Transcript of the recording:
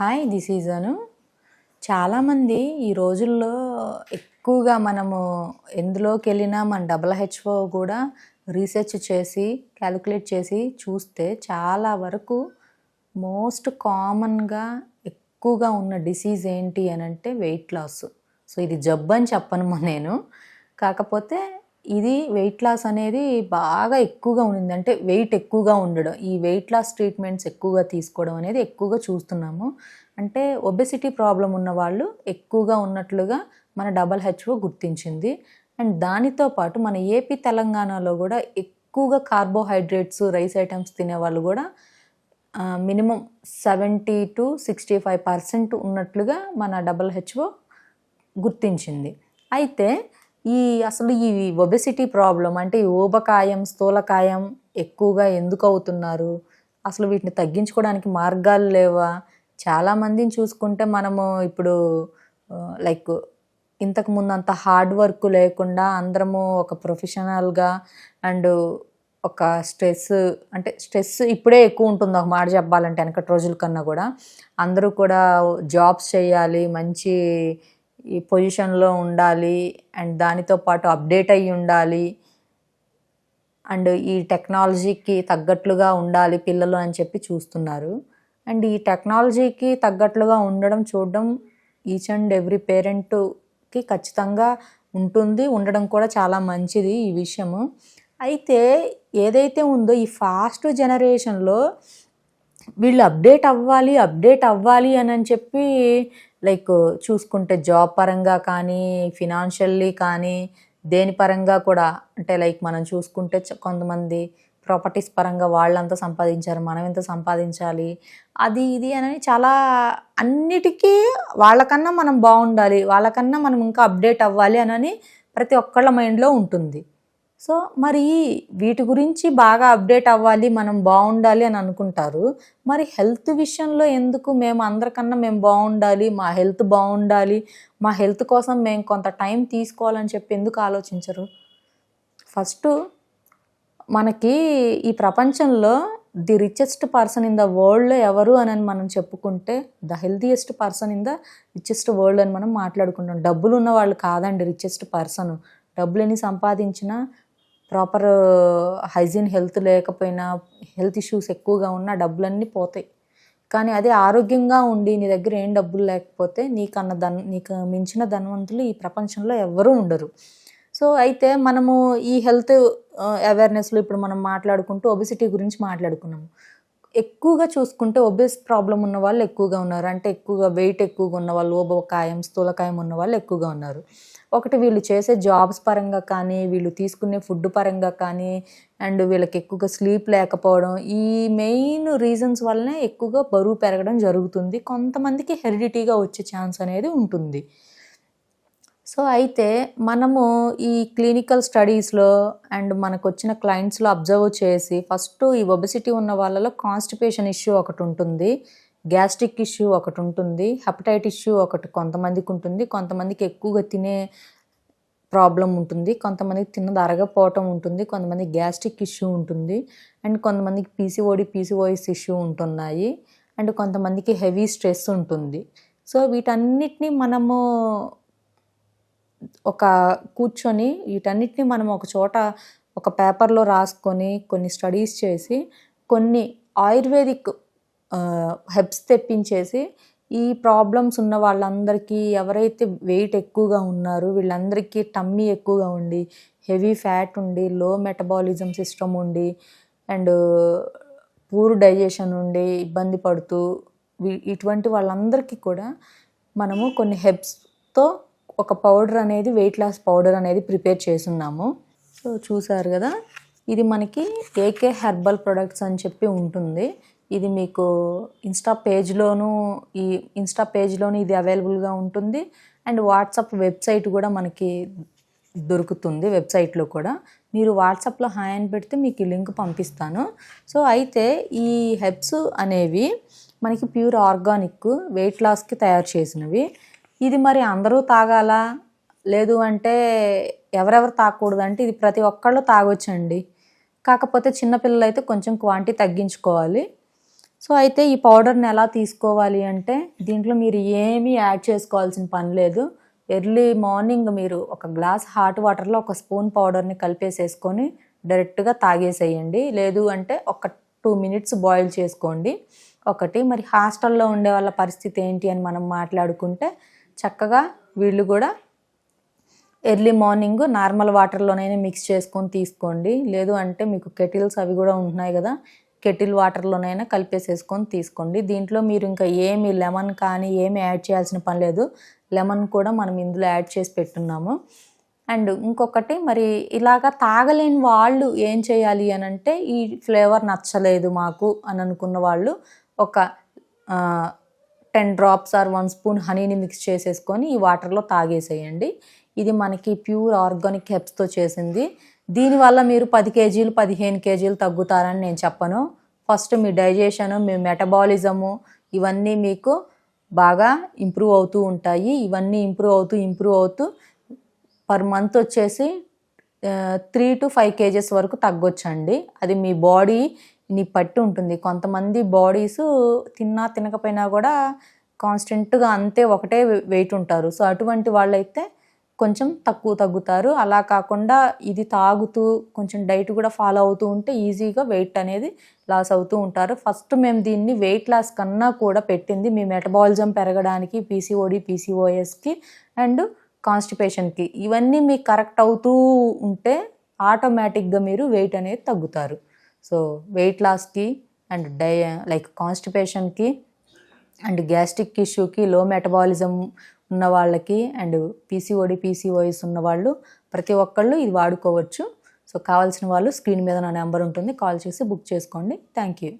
Hi this is అను. చాలామంది ఈ రోజుల్లో ఎక్కువగా మనము ఎందులోకి వెళ్ళినా మన డబల్ హెచ్ఓ కూడా రీసెర్చ్ చేసి క్యాలిక్యులేట్ చేసి చూస్తే చాలా వరకు మోస్ట్ కామన్గా ఎక్కువగా ఉన్న డిసీజ్ ఏంటి అని అంటే వెయిట్ లాస్. సో ఇది జబ్బు అని చెప్పను నేను. కాకపోతే ఇది వెయిట్ లాస్ అనేది బాగా ఎక్కువగా ఉండింది. అంటే వెయిట్ ఎక్కువగా ఉండడం ఈ వెయిట్ లాస్ ట్రీట్మెంట్స్ ఎక్కువగా తీసుకోవడం అనేది ఎక్కువగా చూస్తున్నాము. అంటే ఒబెసిటీ ప్రాబ్లం ఉన్న వాళ్ళు ఎక్కువగా ఉన్నట్లుగా మన డబల్ హెచ్ఓ గుర్తించింది. అండ్ దానితో పాటు మన ఏపీ తెలంగాణలో కూడా ఎక్కువగా కార్బోహైడ్రేట్స్ రైస్ ఐటమ్స్ తినే వాళ్ళు కూడా minimum seventy two sixty five percent ఉన్నట్లుగా మన డబల్ హెచ్ఓ గుర్తించింది. అయితే ఈ అసలు ఈ ఒబెసిటీ ప్రాబ్లం అంటే ఈ ఊబకాయం స్థూలకాయం ఎక్కువగా ఎందుకు అవుతున్నారు? అసలు వీటిని తగ్గించుకోవడానికి మార్గాలు లేవా? చాలామందిని చూసుకుంటే మనము ఇప్పుడు లైక్ ఇంతకుముందు అంత హార్డ్ వర్క్ లేకుండా అందరము ఒక ప్రొఫెషనల్గా అండ్ ఒక స్ట్రెస్ అంటే స్ట్రెస్ ఇప్పుడే ఎక్కువ ఉంటుంది. ఒక మాట చెప్పాలంటే వెనకటి రోజుల కన్నా కూడా. అందరూ కూడా జాబ్స్ చేయాలి మంచి ఈ పొజిషన్లో ఉండాలి అండ్ దానితో పాటు అప్డేట్ అయ్యి ఉండాలి. అండ్ ఈ టెక్నాలజీకి తగ్గట్లుగా ఉండాలి పిల్లలు అని చెప్పి చూస్తున్నారు. అండ్ ఈ టెక్నాలజీకి తగ్గట్లుగా ఉండడం చూడడం ఈచ్ అండ్ ఎవ్రీ పేరెంట్కి ఖచ్చితంగా ఉంటుంది. ఉండడం కూడా చాలా మంచిది ఈ విషయము. అయితే ఏదైతే ఉందో ఈ ఫాస్ట్ జనరేషన్లో వీళ్ళు అప్డేట్ అవ్వాలి అప్డేట్ అవ్వాలి అని అని చెప్పి లైక్ చూసుకుంటే జాబ్ పరంగా కానీ ఫినాన్షియల్లీ కానీ దేని పరంగా కూడా అంటే లైక్ మనం చూసుకుంటే కొంతమంది ప్రాపర్టీస్ పరంగా వాళ్ళంతా సంపాదించారు మనం ఎంత సంపాదించాలి అది ఇది అని చాలా అన్నిటికీ వాళ్ళకన్నా మనం బాగుండాలి వాళ్ళకన్నా మనం ఇంకా అప్డేట్ అవ్వాలి అని ప్రతి ఒక్కళ్ళ మైండ్లో ఉంటుంది. సో మరి వీటి గురించి బాగా అప్డేట్ అవ్వాలి మనం బాగుండాలి అని అనుకుంటారు. మరి హెల్త్ విషయంలో ఎందుకు మేము అందరికన్నా మేము బాగుండాలి మా హెల్త్ బాగుండాలి మా హెల్త్ కోసం మేము కొంత టైం తీసుకోవాలని చెప్పి ఎందుకు ఆలోచించరు? ఫస్ట్ మనకి ఈ ప్రపంచంలో the richest person in the వరల్డ్లో ఎవరు అని మనం చెప్పుకుంటే the healthiest person in the richest world అని మనం మాట్లాడుకుంటాం. డబ్బులు ఉన్న వాళ్ళు కాదండి రిచెస్ట్ పర్సన్ డబ్బులు ఎన్ని సంపాదించినా ప్రాపర్ హైజీన్ హెల్త్ లేకపోయినా హెల్త్ ఇష్యూస్ ఎక్కువగా ఉన్న డబ్బులన్నీ పోతాయి. కానీ అదే ఆరోగ్యంగా ఉండి నీ దగ్గర ఏం డబ్బులు లేకపోతే నీకన్న ధన్ నీకు మించిన ధనవంతులు ఈ ప్రపంచంలో ఎవ్వరూ ఉండరు. సో అయితే మనము ఈ హెల్త్ అవేర్నెస్లో ఇప్పుడు మనం మాట్లాడుకుంటూ ఒబిసిటీ గురించి మాట్లాడుకున్నాము. ఎక్కువగా చూసుకుంటే ఒబెస్ ప్రాబ్లం ఉన్న వాళ్ళు ఎక్కువగా ఉన్నారు. అంటే ఎక్కువగా వెయిట్ ఎక్కువగా ఉన్న వాళ్ళు ఓబకాయం స్థూలకాయం ఉన్న వాళ్ళు ఎక్కువగా ఉన్నారు. ఒకటి వీళ్ళు చేసే జాబ్స్ పరంగా కానీ వీళ్ళు తీసుకునే ఫుడ్ పరంగా కానీ అండ్ వీళ్ళకి ఎక్కువగా స్లీప్ లేకపోవడం ఈ మెయిన్ రీజన్స్ వల్లనే ఎక్కువగా బరువు పెరగడం జరుగుతుంది. కొంతమందికి హెరిడిటీగా వచ్చే ఛాన్స్ అనేది ఉంటుంది. సో అయితే మనము ఈ క్లినికల్ స్టడీస్లో అండ్ మనకు వచ్చిన క్లయింట్స్లో అబ్జర్వ్ చేసి ఫస్ట్ ఈ ఒబెసిటీ ఉన్న వాళ్ళలో కాన్స్టిపేషన్ ఇష్యూ ఒకటి ఉంటుంది గ్యాస్ట్రిక్ ఇష్యూ ఒకటి ఉంటుంది హెపటైట్ ఇష్యూ ఒకటి కొంతమందికి ఉంటుంది కొంతమందికి ఎక్కువగా తినే ప్రాబ్లం ఉంటుంది కొంతమందికి తిన్నది అరగపోవటం ఉంటుంది కొంతమందికి గ్యాస్ట్రిక్ ఇష్యూ ఉంటుంది అండ్ కొంతమందికి పీసీఓడి పీసీఓఎస్ ఇష్యూ ఉంటున్నాయి అండ్ కొంతమందికి హెవీ స్ట్రెస్ ఉంటుంది. సో వీటన్నిటిని మనము ఒక కూర్చొని వీటన్నిటిని మనం ఒక చోట ఒక పేపర్లో రాసుకొని కొన్ని స్టడీస్ చేసి కొన్ని ఆయుర్వేదిక్ హెబ్స్ తెప్పించేసి ఈ ప్రాబ్లమ్స్ ఉన్న వాళ్ళందరికీ ఎవరైతే వెయిట్ ఎక్కువగా ఉన్నారో వీళ్ళందరికీ టమ్మీ ఎక్కువగా ఉండి హెవీ ఫ్యాట్ ఉండి లో మెటబాలిజం సిస్టమ్ ఉండి అండ్ పూర్ డైజెషన్ ఉండి ఇబ్బంది పడుతూ ఇటువంటి వాళ్ళందరికీ కూడా మనము కొన్ని హెబ్స్తో ఒక పౌడర్ అనేది వెయిట్ లాస్ పౌడర్ అనేది ప్రిపేర్ చేసున్నాము సో చూసారు కదా ఇది మనకి ఏకే హెర్బల్ ప్రొడక్ట్స్ అని చెప్పి ఉంటుంది. ఇది మీకు ఇన్స్టా పేజ్లోను ఈ ఇన్స్టా పేజ్లోను ఇది అవైలబుల్గా ఉంటుంది. అండ్ వాట్సాప్ వెబ్సైట్ కూడా మనకి దొరుకుతుంది వెబ్సైట్లో కూడా. మీరు వాట్సాప్లో హాయ్ అని పెడితే మీకు ఈ లింక్ పంపిస్తాను. సో అయితే ఈ హెబ్స్ అనేవి మనకి ప్యూర్ ఆర్గానిక్ వెయిట్ లాస్కి తయారు చేసినవి. ఇది మరి అందరూ తాగాలా? లేదు అంటే ఎవరెవరు తాగకూడదు అంటే ఇది ప్రతి ఒక్కళ్ళు తాగొచ్చండి. కాకపోతే చిన్నపిల్లలు అయితే కొంచెం క్వాంటిటీ తగ్గించుకోవాలి. సో అయితే ఈ పౌడర్ని ఎలా తీసుకోవాలి అంటే దీంట్లో మీరు ఏమీ యాడ్ చేసుకోవాల్సిన పని లేదు. ఎర్లీ మార్నింగ్ మీరు ఒక గ్లాస్ హాట్ వాటర్లో ఒక స్పూన్ పౌడర్ని కలిపేసేసుకొని డైరెక్ట్గా తాగేసేయండి. లేదు అంటే ఒక టూ మినిట్స్ బాయిల్ చేసుకోండి. ఒకటి మరి హాస్టల్లో ఉండే వాళ్ళ పరిస్థితి ఏంటి అని మనం మాట్లాడుకుంటే చక్కగా వీళ్ళు కూడా ఎర్లీ మార్నింగ్ నార్మల్ వాటర్లోనైనా మిక్స్ చేసుకొని తీసుకోండి. లేదు అంటే మీకు కెటిల్స్ అవి కూడా ఉంటున్నాయి కదా కెటిల్ వాటర్లోనైనా కలిపేసేసుకొని తీసుకోండి. దీంట్లో మీరు ఇంకా ఏమి లెమన్ కానీ ఏమి యాడ్ చేయాల్సిన పని లేదు. లెమన్ కూడా మనం ఇందులో యాడ్ చేసి పెట్టున్నాము. అండ్ ఇంకొకటి మరి ఇలాగా తాగలేని వాళ్ళు ఏం చేయాలి అని అంటే ఈ ఫ్లేవర్ నచ్చలేదు మాకు అని అనుకున్న వాళ్ళు ఒక ten drops or one spoon హనీని mix చేసేసుకొని ఈ వాటర్లో తాగేసేయండి. ఇది మనకి ప్యూర్ ఆర్గానిక్ హెప్స్తో చేసింది. దీనివల్ల మీరు పది కేజీలు పదిహేను కేజీలు తగ్గుతారని నేను చెప్పను. ఫస్ట్ మీ డైజెషన్ మీ మెటబాలిజము ఇవన్నీ మీకు బాగా ఇంప్రూవ్ అవుతూ ఉంటాయి. ఇవన్నీ ఇంప్రూవ్ అవుతూ ఇంప్రూవ్ అవుతూ పర్ మంత్ వచ్చేసి త్రీ టు ఫైవ్ కేజెస్ వరకు తగ్గొచ్చండి. అది మీ బాడీ నీ పట్టి ఉంటుంది. కొంతమంది బాడీస్ తిన్నా తినకపోయినా కూడా కాన్స్టెంట్గా అంతే ఒకటే వెయిట్ ఉంటారు. సో అటువంటి వాళ్ళైతే కొంచెం తక్కువ తగ్గుతారు. అలా కాకుండా ఇది తాగుతూ కొంచెం డైట్ కూడా ఫాలో అవుతూ ఉంటే ఈజీగా వెయిట్ అనేది లాస్ అవుతూ ఉంటారు. ఫస్ట్ మేము దీన్ని వెయిట్ లాస్ కన్నా కూడా పెట్టింది. మీ మెటబాలిజం పెరగడానికి పీసీఓడి పీసీఓఎస్కి అండ్ కాన్స్టిపేషన్కి. ఇవన్నీ మీకు కరెక్ట్ అవుతూ ఉంటే ఆటోమేటిక్గా మీరు వెయిట్ అనేది తగ్గుతారు. సో వెయిట్ లాస్కి అండ్ డై లైక్ కాన్స్టిపేషన్కి అండ్ గ్యాస్ట్రిక్ ఇష్యూకి లో మెటబాలిజం ఉన్న వాళ్ళకి అండ్ పీసీఓడి పీసీఓఎస్ ఉన్న వాళ్ళు ప్రతి ఒక్కళ్ళు ఇది వాడుకోవచ్చు. సో కావాల్సిన వాళ్ళు స్క్రీన్ మీద నా నెంబర్ ఉంటుంది. కాల్ చేసి బుక్ చేసుకోండి. Thank you